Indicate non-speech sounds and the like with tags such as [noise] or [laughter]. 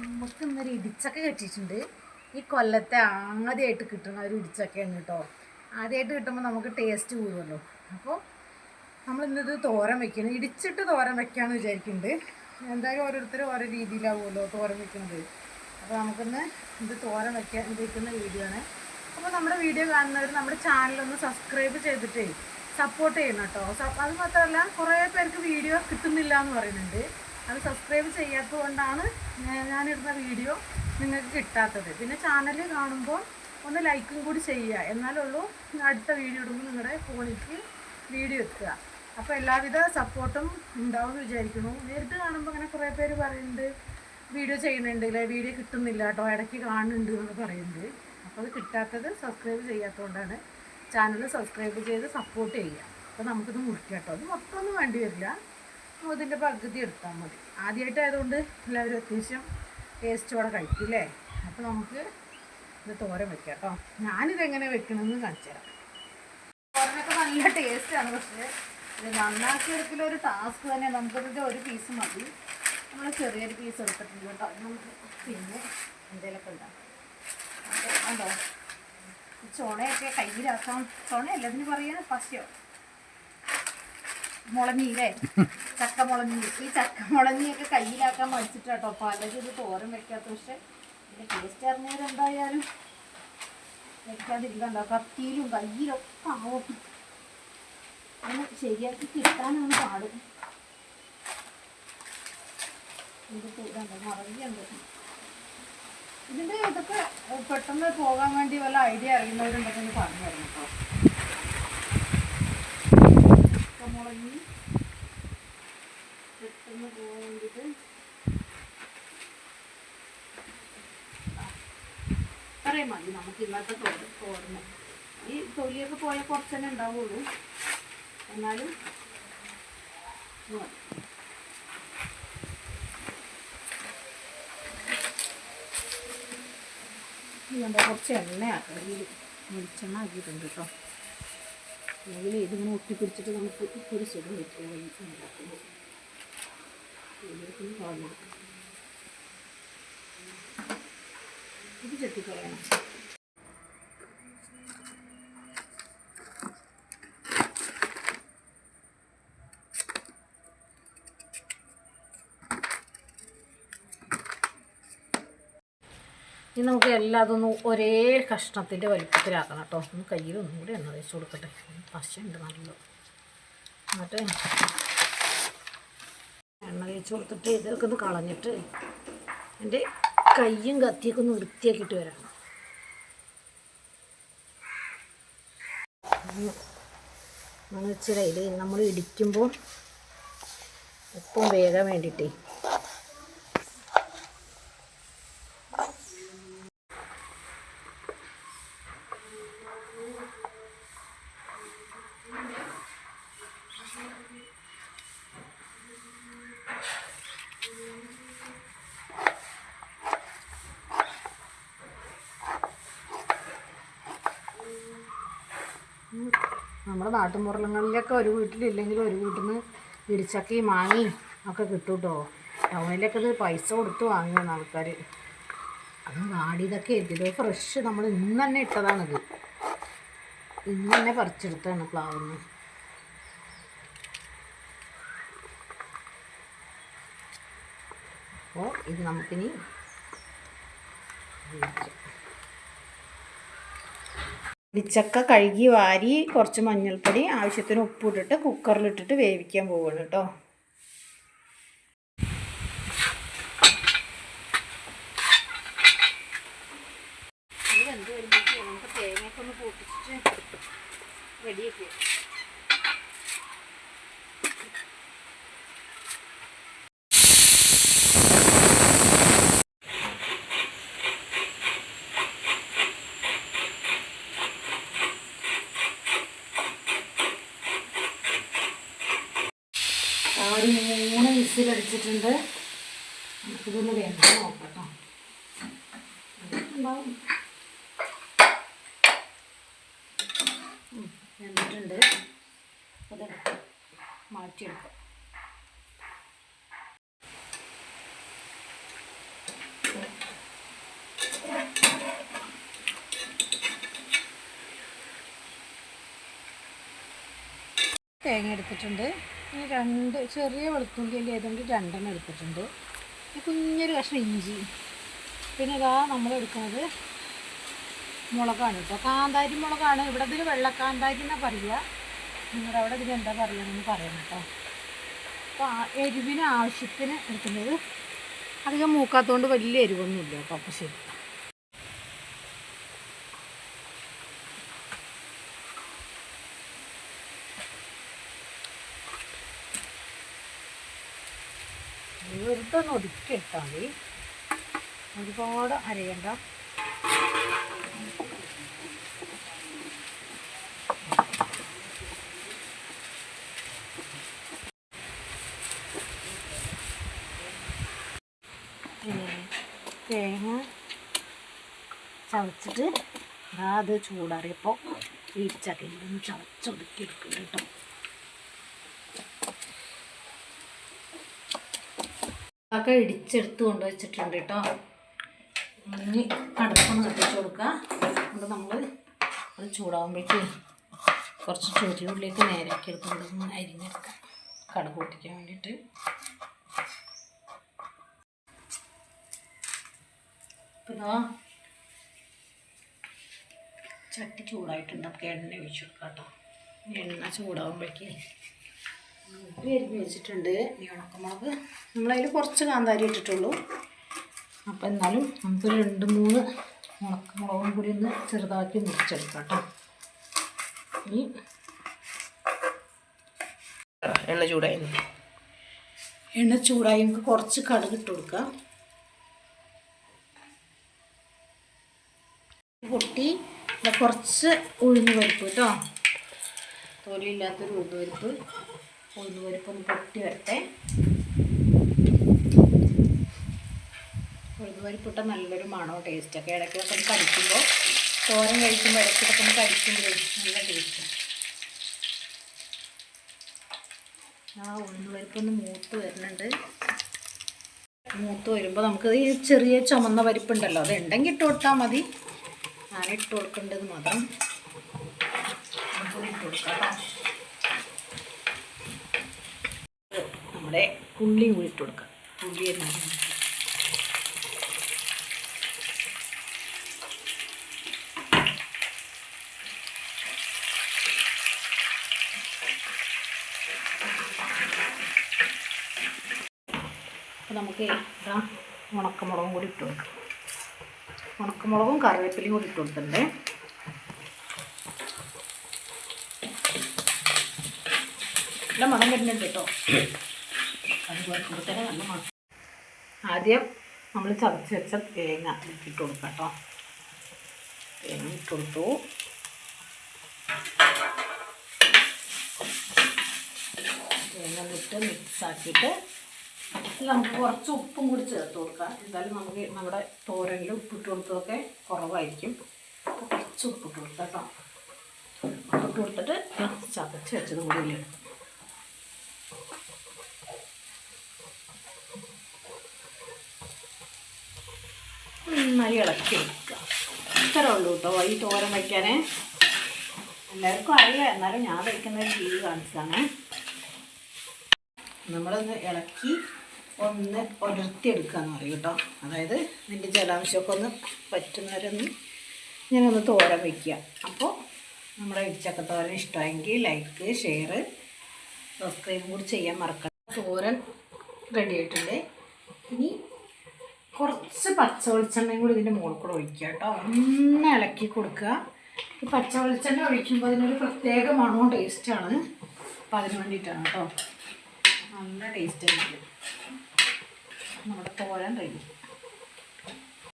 നമുക്ക് ഇന്നൊരു ഇടിച്ചക്ക കിട്ടിയിട്ടുണ്ട്. ഈ കൊല്ലത്തെ ആദ്യമായിട്ട് കിട്ടുന്ന ഒരു ഇടിച്ചക്കയാണ് കേട്ടോ. ആദ്യമായിട്ട് കിട്ടുമ്പോൾ നമുക്ക് ടേസ്റ്റ് കൂടുമല്ലോ അപ്പോൾ നമ്മൾ ഇന്നത് തോരൻ വെക്കണം. ഇടിച്ചിട്ട് തോരൻ വെക്കാമെന്ന് വിചാരിക്കുന്നുണ്ട്. എന്തായാലും ഓരോരുത്തരും ഓരോ രീതിയിലാവുമല്ലോ തോരൻ വെക്കുന്നത്. അപ്പോൾ നമുക്കിന്ന് ഇത് തോരൻ വെക്കാൻ വെക്കുന്ന വീഡിയോ ആണ്. അപ്പോൾ നമ്മുടെ വീഡിയോ കാണുന്നവർ നമ്മുടെ ചാനലൊന്ന് സബ്സ്ക്രൈബ് ചെയ്തിട്ടേ സപ്പോർട്ട് ചെയ്യണം കേട്ടോ. അത് മാത്രമല്ല കുറേ പേർക്ക് വീഡിയോ കിട്ടുന്നില്ല എന്ന് പറയുന്നുണ്ട്. അത് സബ്സ്ക്രൈബ് ചെയ്യാത്തത് കൊണ്ടാണ് ഞാനിടുന്ന വീഡിയോ നിങ്ങൾക്ക് കിട്ടാത്തത്. പിന്നെ ചാനൽ കാണുമ്പോൾ ഒന്ന് ലൈക്കും കൂടി ചെയ്യുക. എന്നാലുള്ളൂ അടുത്ത വീഡിയോ ഇടുമ്പോൾ നിങ്ങളുടെ ഫോണിലേക്ക് വീഡിയോ എത്തുക. അപ്പോൾ എല്ലാവിധ സപ്പോർട്ടും ഉണ്ടാവും വിചാരിക്കുന്നു. നേരിട്ട് കാണുമ്പോൾ അങ്ങനെ കുറേ പേര് പറയുന്നുണ്ട് വീഡിയോ ചെയ്യുന്നുണ്ട് വീഡിയോ കിട്ടുന്നില്ല കേട്ടോ ഇടയ്ക്ക് കാണുന്നുണ്ട് എന്ന് പറയുന്നുണ്ട്. അപ്പോൾ അത് കിട്ടാത്തത് സബ്സ്ക്രൈബ് ചെയ്യാത്തതുകൊണ്ടാണ് ചാനൽ സബ്സ്ക്രൈബ് ചെയ്ത് സപ്പോർട്ട് ചെയ്യുക. അപ്പോൾ നമുക്കിത് മുറിക്കാം കേട്ടോ അത് മൊത്തമൊന്നും വേണ്ടി വരില്ല. ഇതിന്റെ പകുതി എടുത്താൽ മതി. ആദ്യമായിട്ടായതുകൊണ്ട് എല്ലാവരും അത്യാവശ്യം ടേസ്റ്റോടെ അല്ലേ അപ്പോൾ നമുക്ക് ഇത് തോരൻ വെക്കാം കേട്ടോ ഞാനിതെങ്ങനെ വെക്കണമെന്ന് കാണിച്ചു തരാം. തോരനൊക്കെ നല്ല ടേസ്റ്റാണ് പക്ഷേ ഇത് നന്നാക്കി എടുക്കുന്ന ഒരു ടാസ്ക് തന്നെ. നമുക്കതിന്റെ ഒരു പീസ് മതി. നമ്മൾ ചെറിയൊരു പീസ് എടുത്തിട്ടുണ്ട് കേട്ടോ നമുക്ക് പിന്നെ എന്തെങ്കിലുമൊക്കെ ഉണ്ടാകും ഉണ്ടോ ഈ ചുണയൊക്കെ കയ്യിലാക്കാം. ചുണയല്ല ഇതിന് പറയാൻ പശയോ? മുളഞ്ഞില്ലേ ചക്ക മുളഞ്ഞി ഈ ചക്ക മുളഞ്ഞിയൊക്കെ കയ്യിലാക്കാൻ മടിച്ചിട്ടാട്ടോ പലരും ഇത് തോരം വെക്കാത്ത പക്ഷെ ഇതിന്റെ ടേസ്റ്റ് അറിഞ്ഞവരെന്തായാലും വെക്കാതിരിക്കണ്ടോ. കത്തിയിലും കയ്യിലൊക്കെ ആവും. അതിന് ശരിയാക്കി കിട്ടാനാണ് പാട്. ഇതിന്റെ ഇതൊക്കെ പെട്ടെന്ന് പോകാൻ വേണ്ടി വല്ല ഐഡിയ അറിയുന്നവരുണ്ടെങ്കിൽ പറഞ്ഞു തരണം കേട്ടോ മുളങ്ങി പെട്ടെന്ന് പോകാൻ വേണ്ടിയിട്ട് അത്രയും മതി നമുക്ക് ഇന്നത്തെ തോര ഈ തൊലിയൊക്കെ പോയാൽ കുറച്ച് തന്നെ ഉണ്ടാവുള്ളൂ. എന്നാലും കുറച്ച് എണ്ണ ഈ വെളിച്ചെണ്ണ ആക്കിയിട്ടുണ്ട് കേട്ടോ. അല്ലെങ്കിൽ ഇതിങ്ങനെ ഒട്ടിപ്പിടിച്ചിട്ട് നമുക്ക് ഒരു സുഖം കിട്ടും ഉണ്ടാക്കുമ്പോൾ ഇതിലേക്കൊന്ന് കളഞ്ഞെടുക്കാം ഇത് ചെത്തിക്കളയണം. ഇനി നമുക്ക് എല്ലാം അതൊന്നും ഒരേ കഷ്ണത്തിന്റെ വലിപ്പത്തിലാക്കണം കേട്ടോ. ഒന്ന് കയ്യിൽ ഒന്നും കൂടി എണ്ണ തേച്ച് കൊടുക്കട്ടെ. പശയുണ്ട് നല്ല. എന്നിട്ട് എണ്ണ തേച്ച് കൊടുത്തിട്ട് ഇതൊക്കെ ഒന്ന് കളഞ്ഞിട്ട് എന്റെ കയ്യും കത്തിയൊക്കെ ഒന്ന് വൃത്തിയാക്കിയിട്ട് വരാം. മണിച്ചിടയിൽ നമ്മൾ ഇടിക്കുമ്പോൾ ഉപ്പും വേഗം വേണ്ടിയിട്ടേ നമ്മുടെ നാട്ടുമ്പുറങ്ങളിലൊക്കെ ഒരു വീട്ടിലില്ലെങ്കിൽ ഒരു വീട്ടിൽ നിന്ന് ഇടിച്ചക്കയും മാങ്ങയും ഒക്കെ കിട്ടും കേട്ടോ ടൗണിലൊക്കെ ഇത് പൈസ കൊടുത്ത് വാങ്ങുന്ന ആൾക്കാർ അത് വാടിയതൊക്കെ ഇത് ഫ്രഷ് നമ്മൾ ഇന്ന് തന്നെ ഇട്ടതാണിത്. ഇന്ന് തന്നെ പറിച്ചെടുത്താണ് പ്ലാവിന്ന്. അപ്പോൾ ഇത് നമുക്കിനി ഉപയോഗിക്കാം ഇടിച്ചക്ക കഴുകി വാരി കുറച്ച് മഞ്ഞൾപ്പൊടി ആവശ്യത്തിന് ഉപ്പിട്ടിട്ട് കുക്കറിലിട്ടിട്ട് വേവിക്കാൻ പോവുകയാണ് കേട്ടോ. റെഡിയാക്കി വെച്ചിട്ടുണ്ട് നമുക്കിതൊന്ന് വേണം നോക്കട്ടോ. ഉണ്ടാവും. അത് മാറ്റിയെടുക്കും. തേങ്ങ എടുത്തിട്ടുണ്ട്. ഇനി രണ്ട് ചെറിയ വെളുത്തുള്ളി അല്ലേ ഏതെങ്കിലും രണ്ടെണ്ണം എടുത്തിട്ടുണ്ട്. കുഞ്ഞൊരു കഷ്ണം ഇഞ്ചി. പിന്നെ ഇതാ നമ്മൾ എടുക്കുന്നത് മുളകാണ് കേട്ടോ. കാന്താരി മുളകാണ്. ഇവിടെ ഇതിന് വെള്ളക്കാന്താരി എന്നാണ് പറയുക. നിങ്ങളുടെ അവിടെ ഇതിന് എന്താ പറയുകയെന്ന് പറയണം കേട്ടോ. അപ്പോൾ എരിവിന് ആവശ്യത്തിന് എടുക്കുന്നത് അധികം മൂക്കാത്തതുകൊണ്ട് വലിയ എരിവൊന്നുമില്ല കേട്ടോ. അപ്പോൾ ശരി. വെറുതെ ഒന്ന് ഒതുക്കി എടുത്താൽ മതി. ഒരുപാട് അരയണ്ട. തേങ്ങ ചവച്ചിട്ട് അതാത് അത് ചൂടാറിയപ്പോൾ ഈ ഒന്ന് ചവച്ചൊതുക്കി എടുക്കും കേട്ടോ. ഒക്കെ ഇടിച്ചെടുത്ത് കൊണ്ടുവച്ചിട്ടുണ്ട് കേട്ടോ. ഇനി അടുപ്പൊന്ന് കത്തിച്ച് കൊടുക്കുക. അതുകൊണ്ട് നമ്മൾ അത് ചൂടാകുമ്പോഴേക്ക് കുറച്ച് ചൊരിയുള്ളിലേക്ക് നേരാക്കി എടുത്തുകൊണ്ട് അരിഞ്ഞെടുക്കാം. കടുക് പൊട്ടിക്കാൻ വേണ്ടിയിട്ട്. ഇപ്പോൾ ചട്ടി ചൂടായിട്ടുണ്ട്. നമുക്ക് എണ്ണ ഒഴിച്ചു കൊടുക്കാം കേട്ടോ. എണ്ണ ചൂടാകുമ്പോഴേക്ക് എരിഞ്ഞ് വെച്ചിട്ടുണ്ട്. ഇനി ഉണക്കമുളക്. നമ്മളതിൽ കുറച്ച് കാന്താരി ഇട്ടിട്ടുള്ളൂ. അപ്പോൾ എന്നാലും നമുക്കൊരു രണ്ട് മൂന്ന് ഉണക്കമുളകും കൂടി ഒന്ന് ചെറുതാക്കി മുറിച്ചെടുക്കാം കേട്ടോ ഇനി എണ്ണ ചൂടായി. എണ്ണ ചൂടായി. നമുക്ക് കുറച്ച് കടുക് ഇട്ട് കൊടുക്കാം. പൊട്ടി കുറച്ച് ഉഴുന്ന് പരിപ്പ് കേട്ടോ തൊലിയില്ലാത്തൊരു ഉഴുന്ന് പരിപ്പ്. ഉഴുന്ന് പരിപ്പൊന്ന് പൊട്ടി വരട്ടെ. ഉഴുന്ന് നല്ലൊരു മണോ ടേസ്റ്റൊക്കെ ഇടയ്ക്കൊക്കെ ഒന്ന് കടിക്കുമ്പോൾ തോരൻ കഴിക്കുമ്പോൾ ഇടയ്ക്കൊക്കെ ഒന്ന് കടിക്കുമ്പോൾ നല്ല ടേസ്റ്റ് ആ. ഉഴുന്ന് മൂത്ത് വരുന്നുണ്ട്. മൂത്ത് വരുമ്പോൾ നമുക്ക് ഈ ചെറിയ ചുമന്ന പരിപ്പുണ്ടല്ലോ അത് ഉണ്ടെങ്കിൽ ഇട്ട് കൊടുത്താൽ മതി. ഞാൻ ഇട്ട് കൊടുക്കേണ്ടത് മാത്രം. ഇട്ട് കൊടുക്കാം കേട്ടോ. നമ്മുടെ ഉള്ളിയും കൂടി ഇട്ട് കൊടുക്കുക. ഉള്ളി എല്ലാം അപ്പോൾ നമുക്ക് ഉണക്കമുളകും കൂടി ഇട്ട് കൊടുക്കാം. ഉണക്കമുളകും കറിവേപ്പിലയും കൂടി ഇട്ട് കൊടുത്തിട്ടുണ്ട്. നല്ല മണം വരുന്നുണ്ട് കേട്ടോ. [coughs] അത് വറുക്കുമ്പോൾ തന്നെ നല്ല മണം ആദ്യം നമ്മൾ ചതച്ച് വെച്ച തേങ്ങ ഇട്ട് കൊടുക്കാം കേട്ടോ. തേങ്ങ ഇട്ട് കൊടുത്തു. തേങ്ങ ഇട്ട് മിക്സ് ആക്കിയിട്ട് നമുക്ക് കുറച്ച് ഉപ്പും കൂടി ചേർത്ത് കൊടുക്കാം. എന്തായാലും നമുക്ക് നമ്മുടെ തോരനിൽ ഉപ്പിട്ട് കൊടുത്തതൊക്കെ കുറവായിരിക്കും. കുറച്ച് ഉപ്പിട്ട് കൊടുക്കാം കേട്ടോ. ഉപ്പിട്ട് കൊടുത്തിട്ട് ചതച്ച് വെച്ചതും കൂടി ഇല്ലേ? നന്നായി ഇളക്കി എടുക്കുക. ഇത്രേ ഉള്ളൂ കേട്ടോ. ഈ തോരൻ വയ്ക്കാനേ എല്ലാവർക്കും അറിയാം. എന്നാലും ഞാൻ വയ്ക്കുന്ന ഒരു രീതി കാണിച്ചതാണ്. നമ്മളൊന്ന് ഇളക്കി ഒന്ന് ഒലർത്തിയെടുക്കാന്ന് പറയും കേട്ടോ. അതായത് ഇതിന്റെ ജലാംശമൊക്കെ ഒന്ന് പറ്റുന്നവരൊന്ന് ഒന്ന് തോരൻ വയ്ക്കുക. അപ്പോൾ നമ്മുടെ ഇടിച്ചക്ക തോരൻ ഇഷ്ടമെങ്കിൽ ലൈക്ക് ഷെയർ സബ്സ്ക്രൈബ് കൂടി ചെയ്യാൻ മറക്കണം തോരൻ റെഡി ആയിട്ടുണ്ട്. കുറച്ച് പച്ച വെളിച്ചെണ്ണയും കൂടി ഇതിന്റെ മുകളിൽ കൂടെ ഒഴിക്കുക കേട്ടോ. ഒന്ന് ഇളക്കി കൊടുക്കുക. ഈ പച്ച വെളിച്ചെണ്ണ ഒഴിക്കുമ്പോൾ അതിനൊരു പ്രത്യേക മണവും ടേസ്റ്റാണ് അപ്പം അതിന് വേണ്ടിയിട്ടാണ് കേട്ടോ. നല്ല ടേസ്റ്റ് ആയിരിക്കും. നമ്മുടെ തോരൻ റെഡി.